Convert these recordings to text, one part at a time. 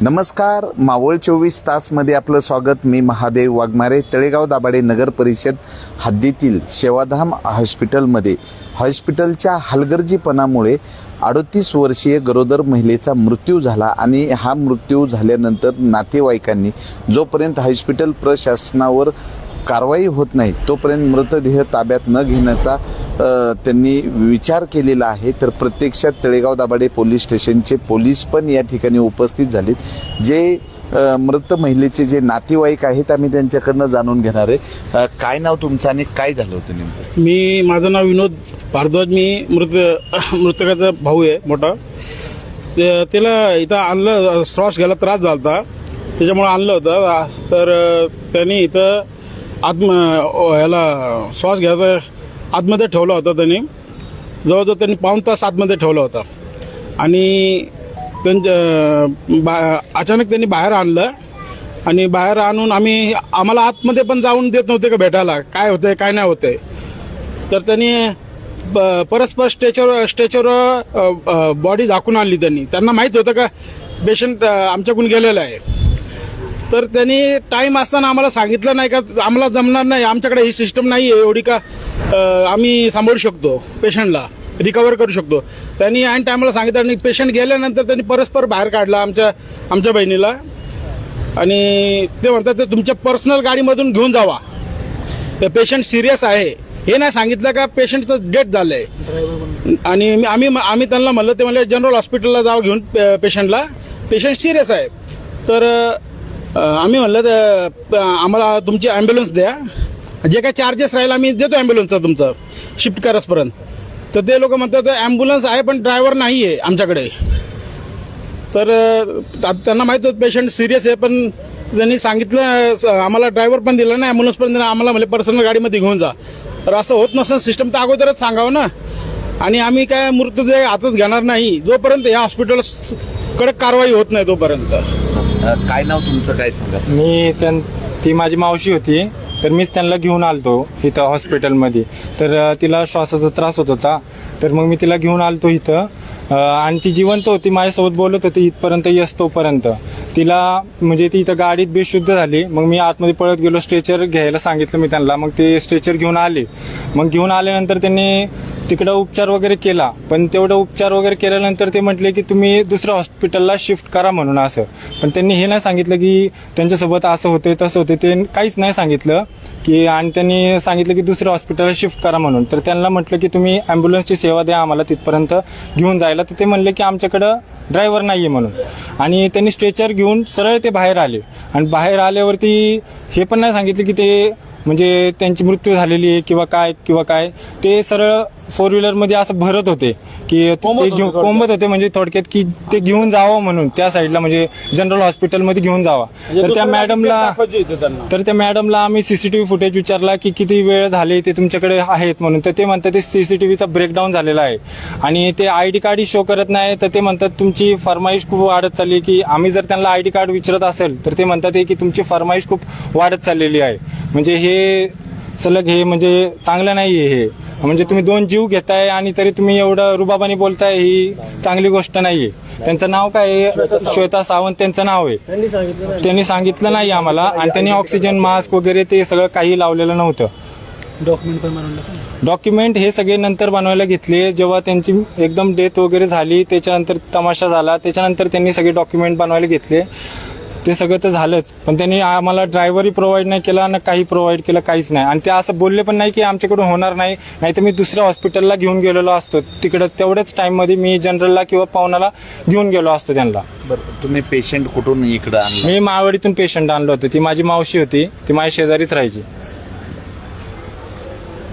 नमस्कार मावळ चोवीस तासमध्ये आपलं स्वागत. मी महादेव वाघमारे तळेगाव दाभाडे नगर परिषद हद्दीतील सेवाधाम हॉस्पिटलमध्ये. हॉस्पिटलच्या हलगर्जीपणामुळे अडतीस वर्षीय गरोदर महिलेचा मृत्यू झाला आणि हा मृत्यू झाल्यानंतर नातेवाईकांनी जोपर्यंत हॉस्पिटल प्रशासनावर कारवाई होत नाही तोपर्यंत मृतदेह ताब्यात न घेण्याचा त्यांनी विचार केलेला आहे. तर प्रत्यक्षात तळेगाव दाभाडे पोलीस स्टेशनचे पोलीस पण या ठिकाणी उपस्थित झालेत. जे मृत महिलेचे जे नातेवाईक आहेत आम्ही त्यांच्याकडनं जाणून घेणार आहे. काय नाव तुमचं आणि काय झालं होतं नेमकं? मी माझं नाव विनोद भारद्वाज. मी मृत मृतकाचा भाऊ आहे मोठा. त्याला इथं आणलं श्वास घ्यायला त्रास झाला होता त्याच्यामुळे आणलं होतं. तर त्यांनी इथं आत्म ह्याला श्वास घ्यायचा आतमध्ये ठेवला होता त्यांनी. जवळजवळ त्यांनी पाऊण तास आतमध्ये ठेवला होता. आणि त्यांच्या बा अचानक त्यांनी बाहेर आणलं. आणि बाहेर आणून आम्ही आम्हाला आतमध्ये पण जाऊन देत नव्हते का भेटायला? काय होतंय काय नाही होतंय? तर त्यांनी परस्पर स्टेचर स्टेचर बॉडी झाकून आणली त्यांनी. त्यांना माहीत होतं का पेशंट आमच्याकडून गेलेला आहे. तर त्यांनी टाईम असताना आम्हाला सांगितलं नाही का आम्हाला जमणार नाही आमच्याकडे ही सिस्टम नाही आहे एवढी का आम्ही सांभाळू शकतो पेशंटला रिकवर करू शकतो. त्यांनी ऐन टायमाला सांगितलं आणि पेशंट गेल्यानंतर त्यांनी परस्पर बाहेर काढला आमच्या आमच्या बहिणीला. आणि ते म्हणतात ते तुमच्या पर्सनल गाडीमधून घेऊन जावा. ते पेशंट सिरियस आहे. हे नाही सांगितलं का पेशंटचं डेथ आहे आणि आम्ही आम्ही त्यांना म्हणलं ते म्हणले जनरल हॉस्पिटलला जावं घेऊन पेशंटला पेशंट सिरियस आहे. तर आम्ही म्हणलं तर, आम्हाला तुमची ॲम्ब्युलन्स द्या. जे काही चार्जेस राहील आम्ही देतो ॲम्ब्युलन्सचा तुमचं शिफ्ट करसपर्यंत तर ते लोक म्हणतात ॲम्ब्युलन्स आहे पण ड्रायव्हर नाही आहे आमच्याकडे. तर त्यांना माहीत होतं पेशंट सिरियस आहे पण त्यांनी सांगितलं आम्हाला ड्रायव्हर पण दिला नाही ॲम्ब्युलन्स पण आम्हाला म्हणजे पर्सनल गाडीमध्ये घेऊन जा. तर असं होत नसेल सिस्टम तर अगोदरच सांगावं ना. आणि आम्ही काय मृतदेह हातात घेणार नाही. जोपर्यंत या हॉस्पिटल कडक कारवाई होत नाही तोपर्यंत. काय नाव तुमचं काय सांगा? मी त्यां ती माझी मावशी होती तर मीच त्यांना घेऊन आलतो इथं हॉस्पिटलमध्ये तर अ, तिला श्वासाचा त्रास होत होता. तर मग मी तिला घेऊन आलतो इथं. आणि ती जिवंत होती माझ्यासोबत बोलत होती इथपर्यंत येस तोपर्यंत. तिला म्हणजे ती इथं गाडीत बेशुद्ध झाली. मग मी आतमध्ये पळत गेलो स्ट्रेचर घ्यायला सांगितलं मी त्यांना. मग ते स्ट्रेचर घेऊन आले. मग घेऊन आल्यानंतर त्यांनी तिकडं उपचार वगैरे केला. पण तेवढं उपचार वगैरे केल्यानंतर ते म्हटले की तुम्ही दुसऱ्या हॉस्पिटलला शिफ्ट करा म्हणून असं. पण त्यांनी हे नाही सांगितलं की त्यांच्यासोबत असं होते तसं होते ते काहीच नाही सांगितलं. की आणि त्यांनी सांगितलं की दुसऱ्या हॉस्पिटलला शिफ्ट करा म्हणून. तर त्यांना म्हटलं की तुम्ही ॲम्ब्युलन्सची सेवा द्या आम्हाला तिथपर्यंत घेऊन जायला. तर ते म्हणले की आमच्याकडं ड्रायव्हर नाही आहे म्हणून. आणि त्यांनी स्ट्रेचर घेऊन सरळ ते बाहेर आले. आणि बाहेर आल्यावरती हे पण नाही सांगितलं की ते म्हणजे त्यांची मृत्यू झालेली आहे किंवा काय किंवा काय ते सरळ फोर व्हीलरमध्ये असं भरत होते की ते घेऊन कोंबत होते म्हणजे थोडक्यात की ते घेऊन जावं म्हणून त्या साईडला म्हणजे जनरल हॉस्पिटलमध्ये घेऊन जावा. तर त्या मॅडमला तर त्या मॅडमला आम्ही सीसीटीव्ही फुटेज विचारला की किती वेळ झाले ते तुमच्याकडे आहेत म्हणून. तर ते म्हणतात ते सीसीटीव्हीचा ब्रेकडाऊन झालेला आहे. आणि ते आय डी कार्ड शो करत नाही तर ते म्हणतात तुमची फरमाईश खूप वाढत चालली की आम्ही जर त्यांना आय डी कार्ड विचारत असेल तर ते म्हणतात की तुमची फरमाईश खूप वाढत चाललेली आहे. म्हणजे हे सलग हे म्हणजे चांगलं नाही आहे हे. म्हणजे तुम्ही दोन जीव घेताय आणि तरी तुम्ही एवढं रुबाबाने बोलताय ही चांगली गोष्ट नाहीये. त्यांचं नाव काय आहे? श्वेता सावंत त्यांचं नाव आहे. त्यांनी सांगितलं नाही आम्हाला आणि त्यांनी ऑक्सिजन मास्क वगैरे ते सगळं काही लावलेलं नव्हतं. डॉक्युमेंट हे सगळे नंतर बनवायला घेतले. जेव्हा त्यांची एकदम डेथ वगैरे झाली त्याच्यानंतर तमाशा झाला. त्याच्यानंतर त्यांनी सगळे डॉक्युमेंट बनवायला घेतले. ते सगळं तर झालंच. पण त्यांनी आम्हाला ड्रायव्हरही प्रोव्हाइड नाही केला ना काही प्रोव्हाइड केलं काहीच नाही. आणि ते असं बोलले पण नाही की आमच्याकडून होणार नाही. नाही तर मी दुसऱ्या हॉस्पिटलला घेऊन गेलेलो असतो. तिकडं तेवढ्याच टाइममध्ये मी जनरलला किंवा पाहुणाला घेऊन गेलो असतो त्यांना. बरं तुम्ही पेशंट कुठून इकडं आणलं? मी मावडीतून पेशंट आणलं होतं. ती माझी मावशी होती. ती माझ्या शेजारीच राहायची.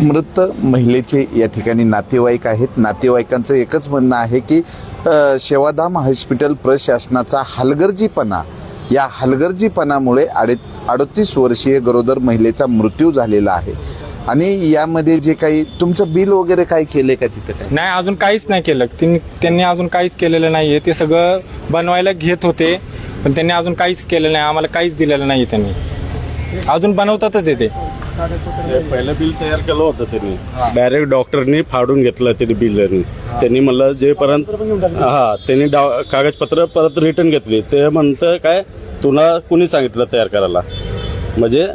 मृत महिलेचे या ठिकाणी नातेवाईक आहेत. नातेवाईकांचं एकच म्हणणं आहे की अ, सेवाधाम हॉस्पिटल प्रशासनाचा हलगर्जीपणा या हलगर्जीपणामुळे अडे अडतीस वर्षीय गरोदर महिलेचा मृत्यू झालेला आहे. आणि यामध्ये जे काही तुमचं बिल वगैरे काय केले का तिथं काय नाही अजून काहीच नाही केलं. त्यांनी त्यांनी अजून काहीच केलेलं नाहीये. ते सगळं बनवायला घेत होते पण त्यांनी अजून काहीच केलेलं नाही. आम्हाला काहीच दिलेलं नाही त्यांनी. अजून बनवतातच आहे ते. पहिलं बिल तयार केलं होतं त्यांनी. डायरेक्ट डॉक्टरनी फाडून घेतलं त्यांनी बिल त्यांनी म्हणलं जेपर्यंत हा त्यांनी डा- कागदपत्र परत रिटर्न घेतली. ते म्हणतं काय? तुला कुणी सांगितलं तयार करायला? म्हणजे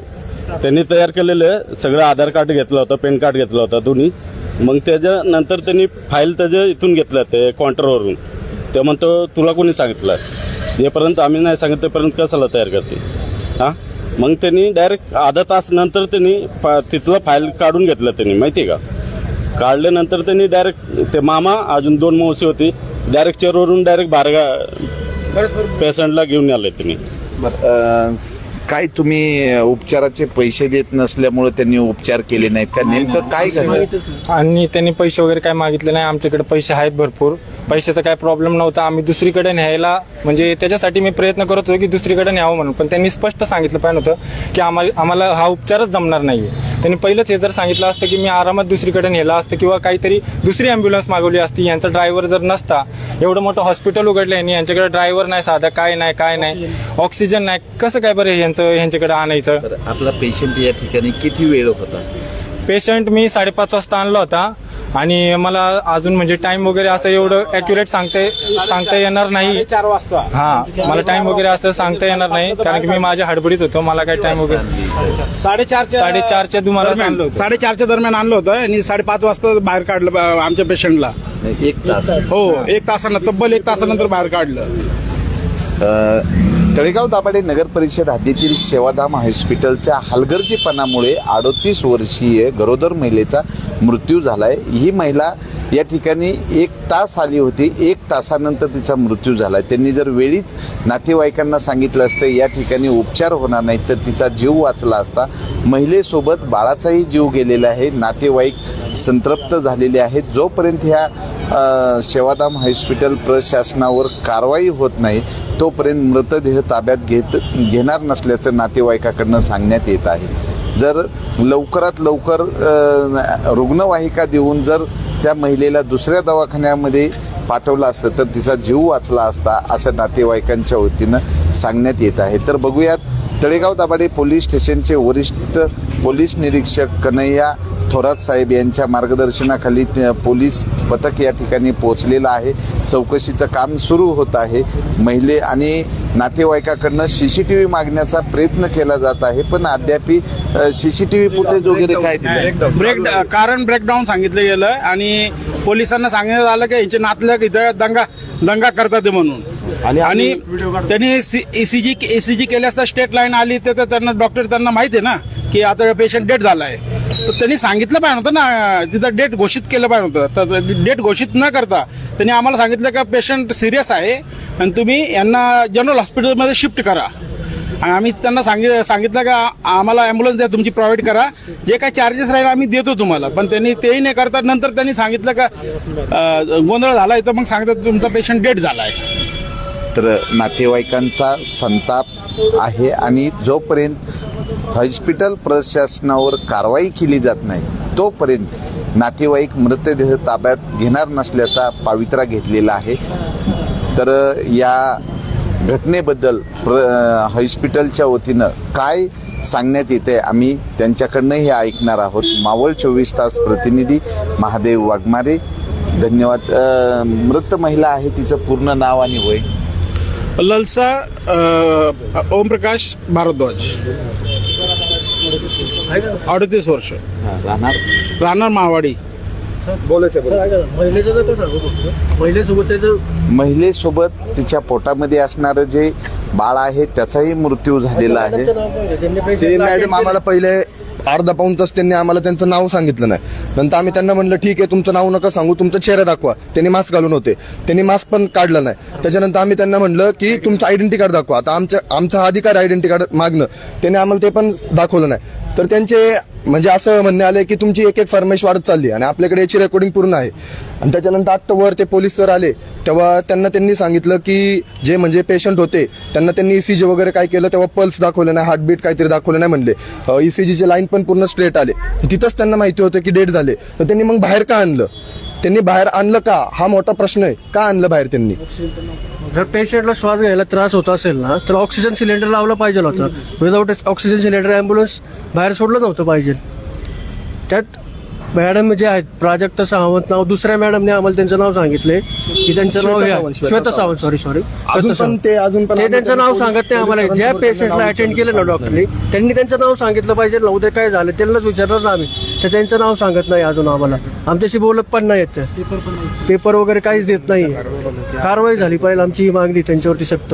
त्यांनी तयार केलेले सगळं आधार कार्ड घेतलं होतं पॅन कार्ड घेतलं होतं दोन्ही. मग त्याच्यानंतर त्यांनी फाईल त्याच्या इथून घेतलं ते काउंटरवरून ते म्हणतो तुला कोणी सांगितलं? जेपर्यंत आम्ही नाही सांगितलं तोपर्यंत कशाला तयार करते हां? मग त्यांनी डायरेक्ट अर्धा तास नंतर त्यांनी फा- तिथलं फाईल काढून घेतलं त्यांनी माहिती आहे का? काढल्यानंतर त्यांनी डायरेक्ट ते मामा अजून दोन मावशी होती डायरेक्ट चेअरवरून डायरेक्ट बारगा पेशंटला घेऊन आले त्यांनी. काय तुम्ही उपचाराचे पैसे देत नसल्यामुळे त्यांनी उपचार केले नाहीत का? नेमकं काय घडलं? आणि त्यांनी पैसे वगैरे काय मागितले नाही. आमच्याकडे पैसे आहेत भरपूर. पैशाचा काय प्रॉब्लेम नव्हता. आम्ही दुसरीकडे न्यायला म्हणजे त्याच्यासाठी मी प्रयत्न करत होतो की दुसरीकडे न्यावं म्हणून. पण त्यांनी स्पष्ट सांगितलं पाहिजे होतं की आम्हाला आम्हाला हा उपचारच जमणार नाहीये. त्यांनी पहिलंच हे जर सांगितलं असतं की मी आरामात दुसरीकडे नेला असतं किंवा काहीतरी दुसरी अँब्युलन्स मागवली असती यांचा ड्रायव्हर जर नसता एवढं मोठं हॉस्पिटल उघडलं यांनी यांच्याकडे ड्रायव्हर नाही साधा काय नाही काय नाही ऑक्सिजन नाही कसं काय बरं यांचं यांच्याकडे आणायचं? तर आपला पेशंट या ठिकाणी किती वेळ होता? पेशंट मी साडेपाच वाजता आणला होता. आणि मला अजून म्हणजे टाइम वगैरे असं एवढं अॅक्युरेट सांगता सांगता येणार नाही. चार वाजता. हा मला टाइम वगैरे असं सांगता येणार नाही कारण की मी माझ्या हडबडीत होतो मला काय टाइम वगैरे साडेचारच्या साडेचारच्या तुम्हाला आणलं होतं. साडेचारच्या दरम्यान आणलं होतं आणि साडेपाच वाजता बाहेर काढलं आमच्या पेशंटला. एक तास. हो एक तासानंतर तब्बल एक तासानंतर बाहेर काढलं. तळेगाव दाभाडे नगर परिषद हद्दीतील सेवाधाम हॉस्पिटलच्या हलगर्जीपणामुळे अडोतीस वर्षीय गरोदर महिलेचा मृत्यू झालाय. ही महिला या ठिकाणी एक तास आली होती. एक तासानंतर तिचा मृत्यू झालाय. त्यांनी जर वेळीच नातेवाईकांना सांगितलं असतं या ठिकाणी उपचार होणार नाही तर तिचा जीव वाचला असता महिलेसोबत बाळाचाही जीव गेलेला आहे. नातेवाईक संतृप्त झालेले आहेत. जोपर्यंत ह्या सेवाधाम हॉस्पिटल प्रशासनावर कारवाई होत नाही तोपर्यंत मृतदेह ताब्यात घेत घेणार नसल्याचं नातेवाईकाकडनं सांगण्यात येत आहे. जर लवकरात लवकर रुग्णवाहिका देऊन जर त्या महिलेला दुसऱ्या दवाखान्यामध्ये पाठवलं असतं तर तिचा जीव वाचला असता असं नातेवाईकांच्या वतीनं सांगण्यात येत आहे. तर बघूयात तळेगाव दाभाडे पोलीस स्टेशनचे वरिष्ठ पोलीस निरीक्षक कन्हैया थोरात साहेब यांच्या मार्गदर्शनाखाली पोलीस पथक या ठिकाणी पोहोचलेलं आहे. चौकशीचं काम सुरू होत आहे. महिले आणि नातेवाईकाकडनं सी सी टी व्ही मागण्याचा प्रयत्न केला जात आहे पण अद्याप C C T V footage वगैरे काय ब्रेक कारण ब्रेकडाऊन सांगितलं गेलं आणि पोलिसांना सांगण्यात आलं की यांचे नातलग इथं दंगा दंगा करतात ते म्हणून. आणि त्यांनी एसीजी एसीजी केल्या असता स्टेट लाईन आली तर त्यांना डॉक्टर त्यांना माहिती आहे ना की आता पेशंट डेट झालाय. तर त्यांनी सांगितलं पाहिजे होतं ना तिथं डेट घोषित केलं पाहिजे होतं तर डेट घोषित न करता त्यांनी आम्हाला सांगितलं का पेशंट सिरियस आहे आणि तुम्ही यांना जनरल हॉस्पिटलमध्ये शिफ्ट करा. आणि आम्ही त्यांना सांगित सांगितलं का आम्हाला अँब्युलन्स द्या तुमची प्रोव्हाइड करा. जे काय चार्जेस राहील आम्ही देतो तुम्हाला. पण त्यांनी तेही नाही करतात नंतर त्यांनी सांगितलं का गोंधळ झालाय तर मग सांगतात तुमचा पेशंट डेट झालाय. तर नातेवाईकांचा संताप आहे आणि जोपर्यंत हॉस्पिटल प्रशासनावर कारवाई केली जात नाही तोपर्यंत नातेवाईक मृतदेह ताब्यात घेणार नसल्याचा पावित्रा घेतलेला आहे. तर या घटनेबद्दल प्र हॉस्पिटलच्या वतीनं काय सांगण्यात येते आम्ही त्यांच्याकडनं हे ऐकणार आहोत. मावळ चोवीस तास प्रतिनिधी महादेव वाघमारे. धन्यवाद. मृत महिला आहे तिचं पूर्ण नाव आणि वय. ललसा ओमप्रकाश भारद्वाज. अडतीस वर्ष. राहणार? राहणार फक्त महिलेसोबत तिच्या पोटामध्ये असणारं जे बाळ आहे त्याचाही मृत्यू झालेला आहे. मॅडम आम्हाला पहिले अर्धा पाऊन तास त्यांनी आम्हाला त्यांचं नाव सांगितलं नाही. नंतर आम्ही त्यांना म्हणलं ठीक आहे तुमचं नाव नका सांगू तुमचा चेहरा दाखवा. त्यांनी मास्क घालून होते. त्यांनी मास्क पण काढलं नाही. त्याच्यानंतर आम्ही त्यांना म्हणलं की तुमचं आयडेंटी कार्ड दाखवा. आता आमच्या आमचा हा अधिकार आयडेंटी कार्ड मागणं त्यांनी आम्हाला ते पण दाखवलं नाही. तर त्यांचे म्हणजे असं म्हणणे आले की तुमची एक एक फरमाईश वाढत चालली आणि आपल्याकडे याची रेकॉर्डिंग पूर्ण आहे. आणि त्याच्यानंतर आत्ता वर ते पोलीस सर आले तेव्हा त्यांना त्यांनी सांगितलं की जे म्हणजे पेशंट होते त्यांना त्यांनी ईसीजी वगैरे काय केलं तेव्हा पल्स दाखवलं नाही हार्टबीट काहीतरी दाखवलं नाही म्हणले. ईसीजीचे लाईन पण पूर्ण स्ट्रेट आले. तिथंच त्यांना माहिती होतं की डेट झाले. तर त्यांनी मग बाहेर का आणलं? त्यांनी बाहेर आणलं का? हा मोठा प्रश्न आहे. का आणलं बाहेर त्यांनी? जर पेशंटला श्वास घ्यायला त्रास होत असेल ना तर ऑक्सिजन सिलेंडर लावलं पाहिजे होतं. विदाऊट ऑक्सिजन सिलेंडर अँब्युलन्स बाहेर सोडलं नव्हतं पाहिजे. त्यात मॅडम जे आहेत प्राजक्त सावंत नाव दुसऱ्या मॅडमने आम्हाला त्यांचं नाव सांगितले. की त्यांचं नाव हे आहे. श्वेता सावंत. सॉरी सॉरी अजून पण ते अजून पण ते आम्ही त्यांचं नाव सांगत नाही आम्हाला. ज्या पेशंटला अटेंड केलं ना डॉक्टरनी त्यांनी त्यांचं नाव सांगितलं पाहिजे. ना उद्या काय झालं त्यांनाच विचारणार ना आम्ही. तर त्यांचं नाव सांगत नाही अजून आम्हाला. आमच्याशी बोलत पण नाही. येत पेपर वगैरे काहीच देत नाही. कारवाई झाली पाहिजे आमची ही मागणी त्यांच्यावरती सक्त.